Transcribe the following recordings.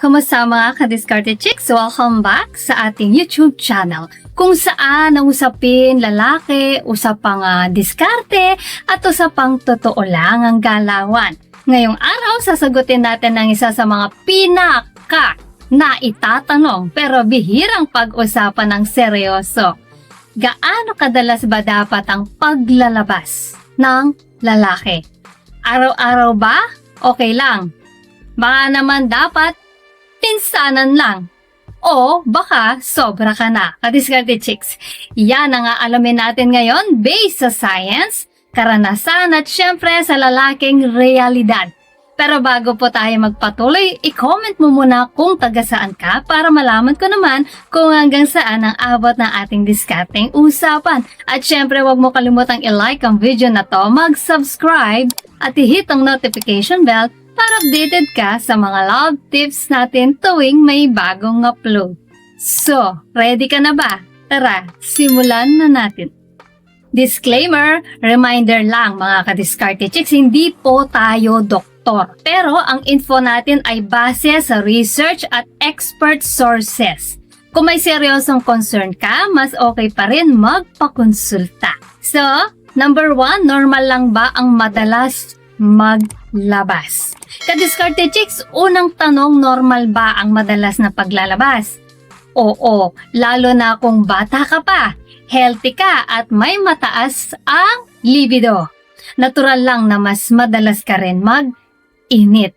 Kumusta mga ka-discarded chicks? Welcome back sa ating YouTube channel kung saan ang usapin lalaki, usapang uh, diskarte at usapang totoo lang ang galawan. Ngayong araw, sasagutin natin ang isa sa mga pinaka na itatanong pero bihirang pag-usapan ng seryoso. Gaano kadalas ba dapat ang paglalabas ng lalaki? Araw-araw ba? Okay lang. Baka naman dapat pinsanan lang. O baka sobra ka na. Kadiskarte chicks. Yan ang aalamin natin ngayon based sa science, karanasan at syempre sa lalaking realidad. Pero bago po tayo magpatuloy, i-comment mo muna kung taga saan ka para malaman ko naman kung hanggang saan ang abot ng ating discarding usapan. At syempre wag mo kalimutang i-like ang video na to, mag-subscribe at i-hit ang notification bell para updated ka sa mga love tips natin tuwing may bagong upload. So, ready ka na ba? Tara, simulan na natin. Disclaimer, reminder lang mga kadiskarte chicks, hindi po tayo doktor. Pero ang info natin ay base sa research at expert sources. Kung may seryosong concern ka, mas okay pa rin magpakonsulta. So, number one, normal lang ba ang madalas maglabas? Kadiskarte chicks, unang tanong, normal ba ang madalas na paglalabas? Oo, lalo na kung bata ka pa, healthy ka at may mataas ang libido. Natural lang na mas madalas ka rin mag-init.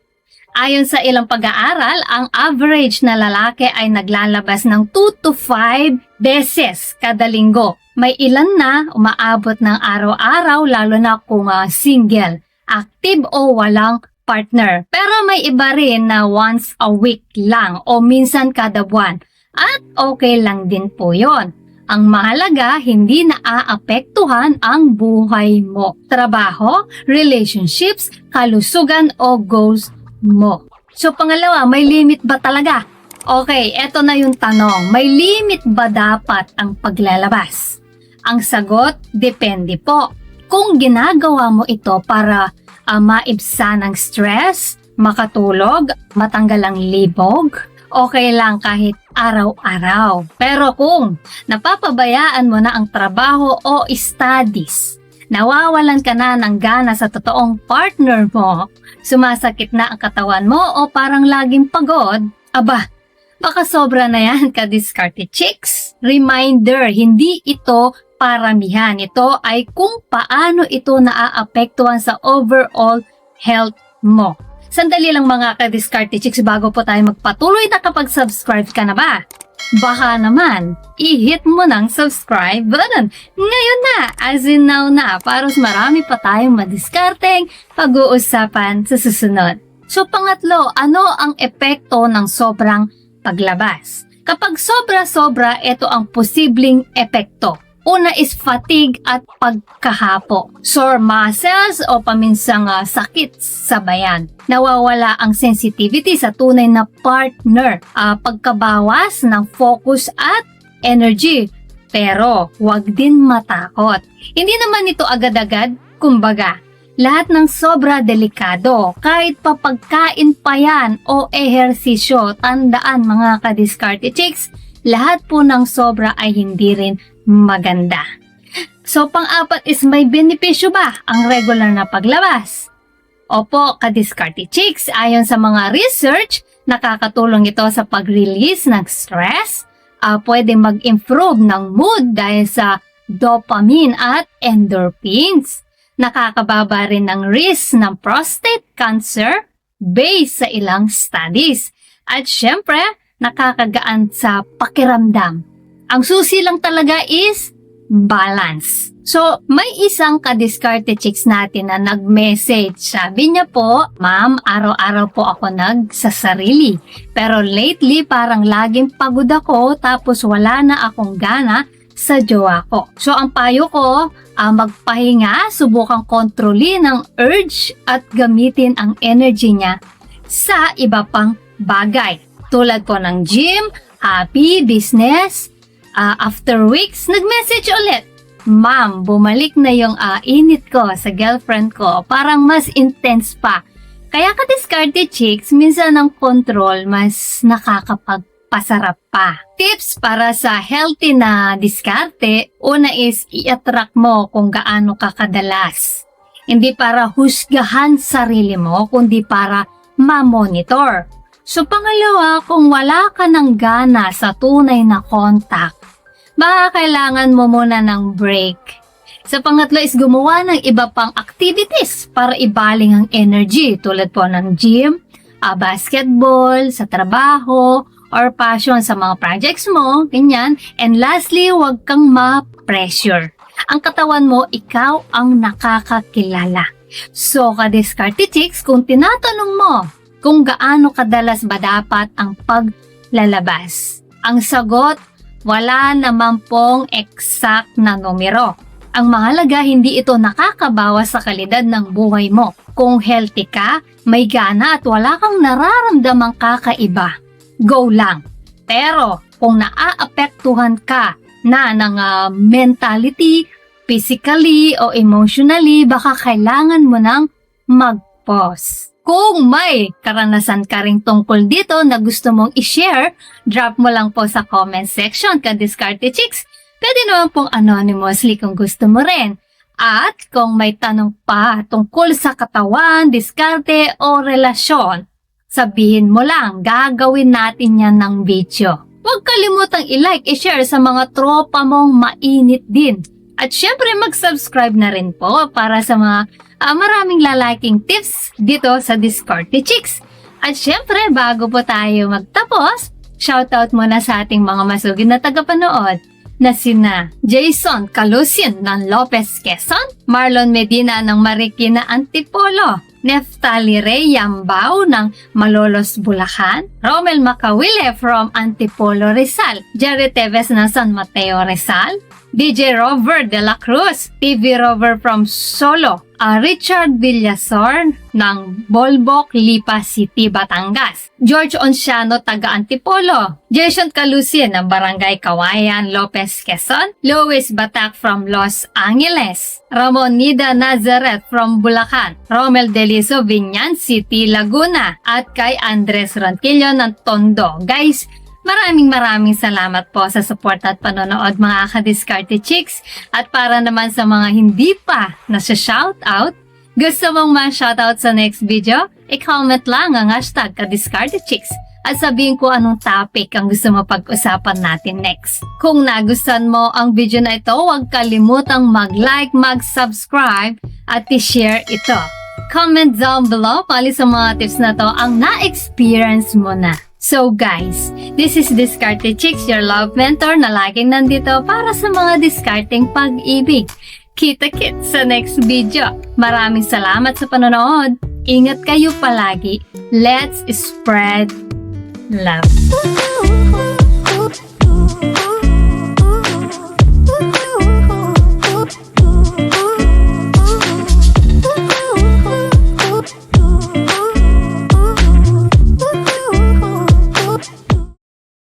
Ayon sa ilang pag-aaral, ang average na lalaki ay naglalabas ng 2 to 5 beses kada linggo. May ilan na umaabot ng araw-araw lalo na kung uh, single, active o walang partner. Pero may iba rin na once a week lang o minsan kada buwan. At okay lang din po yon. Ang mahalaga, hindi naaapektuhan ang buhay mo, trabaho, relationships, kalusugan o goals mo. So pangalawa, may limit ba talaga? Okay, eto na yung tanong. May limit ba dapat ang paglalabas? Ang sagot, depende po. Kung ginagawa mo ito para uh, maibsan ang stress, makatulog, matanggal ang libog, okay lang kahit araw-araw. Pero kung napapabayaan mo na ang trabaho o studies, nawawalan ka na ng gana sa totoong partner mo, sumasakit na ang katawan mo o parang laging pagod, aba, baka sobra na yan ka discarded chicks. Reminder, hindi ito paramihan. Ito ay kung paano ito naaapektuhan sa overall health mo. Sandali lang mga ka-discarte chicks bago po tayo magpatuloy na kapag subscribe ka na ba? Baka naman, i-hit mo ng subscribe button. Ngayon na, as in now na, para marami pa tayong madiskarteng pag-uusapan sa susunod. So pangatlo, ano ang epekto ng sobrang paglabas? Kapag sobra-sobra, ito ang posibleng epekto. Una is fatigue at pagkahapo. Sore muscles o paminsang uh, sakit sa bayan. Nawawala ang sensitivity sa tunay na partner. Uh, pagkabawas ng focus at energy. Pero wag din matakot. Hindi naman ito agad-agad, kumbaga. Lahat ng sobra delikado, kahit papagkain pa yan o ehersisyo, tandaan mga ka-discarte chicks, lahat po ng sobra ay hindi rin maganda. So, pang-apat is may benepisyo ba ang regular na paglabas? Opo, ka-discarte chicks, ayon sa mga research, nakakatulong ito sa pag-release ng stress, uh, pwede mag-improve ng mood dahil sa dopamine at endorphins. Nakakababa rin ng risk ng prostate cancer based sa ilang studies. At syempre, nakakagaan sa pakiramdam ang susi lang talaga is balance. So, may isang ka-discarte chicks natin na nag-message. Sabi niya po, Ma'am, araw-araw po ako nagsasarili. Pero lately, parang laging pagod ako tapos wala na akong gana sa jowa ko. So, ang payo ko, uh, magpahinga, subukang kontrolin ang urge at gamitin ang energy niya sa iba pang bagay. Tulad po ng gym, happy, business, Uh, after weeks, nag-message ulit. Ma'am, bumalik na yung uh, init ko sa girlfriend ko. Parang mas intense pa. Kaya ka-discarded chicks, minsan ang control mas nakakapagpasarap pa. Tips para sa healthy na diskarte, una is i-attract mo kung gaano ka kadalas. Hindi para husgahan sarili mo, kundi para ma-monitor. So pangalawa, kung wala ka ng gana sa tunay na contact, baka kailangan mo muna ng break. Sa pangatlo is gumawa ng iba pang activities para ibaling ang energy tulad po ng gym, ah, basketball, sa trabaho, or passion sa mga projects mo, ganyan. And lastly, huwag kang ma-pressure. Ang katawan mo, ikaw ang nakakakilala. So, ka-discarte chicks, kung tinatanong mo kung gaano kadalas ba dapat ang paglalabas, ang sagot, wala naman pong exact na numero. Ang mahalaga, hindi ito nakakabawas sa kalidad ng buhay mo. Kung healthy ka, may gana at wala kang nararamdamang kakaiba, go lang. Pero kung naaapektuhan ka na ng ah, mentality, physically o emotionally, baka kailangan mo nang mag-pause. Kung may karanasan ka rin tungkol dito na gusto mong i-share, drop mo lang po sa comment section ka Discarte Chicks. Pwede naman pong anonymously kung gusto mo rin. At kung may tanong pa tungkol sa katawan, diskarte o relasyon, sabihin mo lang, gagawin natin yan ng video. Huwag kalimutang i-like, i-share sa mga tropa mong mainit din. At syempre mag-subscribe na rin po para sa mga ah, maraming lalaking tips dito sa Discord ni Chicks. At syempre bago po tayo magtapos, shoutout muna sa ating mga masugid na tagapanood na sina Jason Calusin ng Lopez Quezon, Marlon Medina ng Marikina Antipolo, Neftali Ray Yambao ng Malolos Bulacan, Romel Macawile from Antipolo Rizal, Jerry Teves ng San Mateo Rizal, DJ Rover de la Cruz, TV Rover from Solo, ah, Richard Villasor ng Bolbok, Lipa City, Batangas, George Onciano, taga Antipolo, Jason Calusin ng Barangay Kawayan, Lopez, Quezon, Louis Batak from Los Angeles, Ramon Nida Nazareth from Bulacan, Romel Deliso, Vinyan City, Laguna, at kay Andres Ronquillo ng Tondo. Guys, Maraming maraming salamat po sa support at panonood mga ka-discarte chicks. At para naman sa mga hindi pa na shoutout, gusto mong ma-shoutout sa next video? I-comment lang ang hashtag ka-discarte chicks at sabihin ko anong topic ang gusto mo pag-usapan natin next. Kung nagustuhan mo ang video na ito, huwag kalimutang mag-like, mag-subscribe at i-share ito. Comment down below pali sa mga tips na to ang na-experience mo na. So guys, this is Discarte Chicks, your love mentor na laging nandito para sa mga discarding pag-ibig. Kita-kit sa next video. Maraming salamat sa panonood. Ingat kayo palagi. Let's spread love.